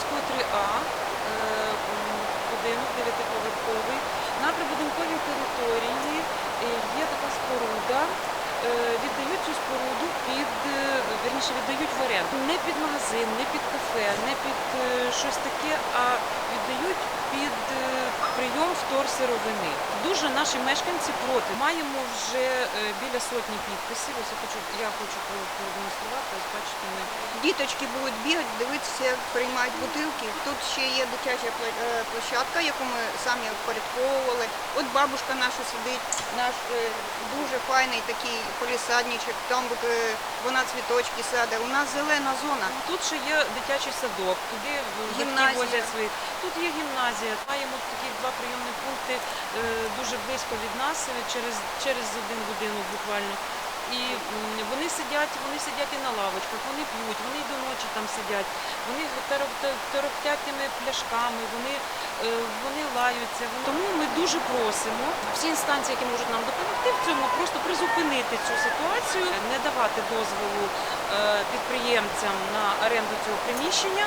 Київського 3А, е, м, будинок дев'ятиповерховий. На прибудинковій території е, є така споруда. Е, Віддають цю споруду під верніше віддають в оренду. Не під магазин, не під кафе, не під е, щось таке, а віддають під е, прийом вторсировини. Дуже наші мешканці проти. Маємо вже е, біля сотні підписів. Ось я хочу, я хочу продемонструвати. Ось бачите, ми Діточки будуть бігати, дивитися, як приймають бутилки. Тут ще є дитяча е, площадка, яку ми самі впорядковували. От бабушка наша сидить, наш е, дуже файний такий полісадничок, там вона цвіточки саде. У нас зелена зона. Тут ще є дитячий садок, туди Гімназія. возять своїх. Тут є гімназія. Маємо такі два прийомні пункти е, дуже близько від нас, е, через, через один будинок буквально. І вони сидять, вони сидять і на лавочках, вони п'ють, вони й до ночі там сидять, вони торохтять тими пляшками, вони, е, вони лаються. Тому ми дуже просимо всі інстанції, які можуть нам допомогти в цьому, просто призупинити цю ситуацію, не давати дозволу підприємцям на оренду цього приміщення.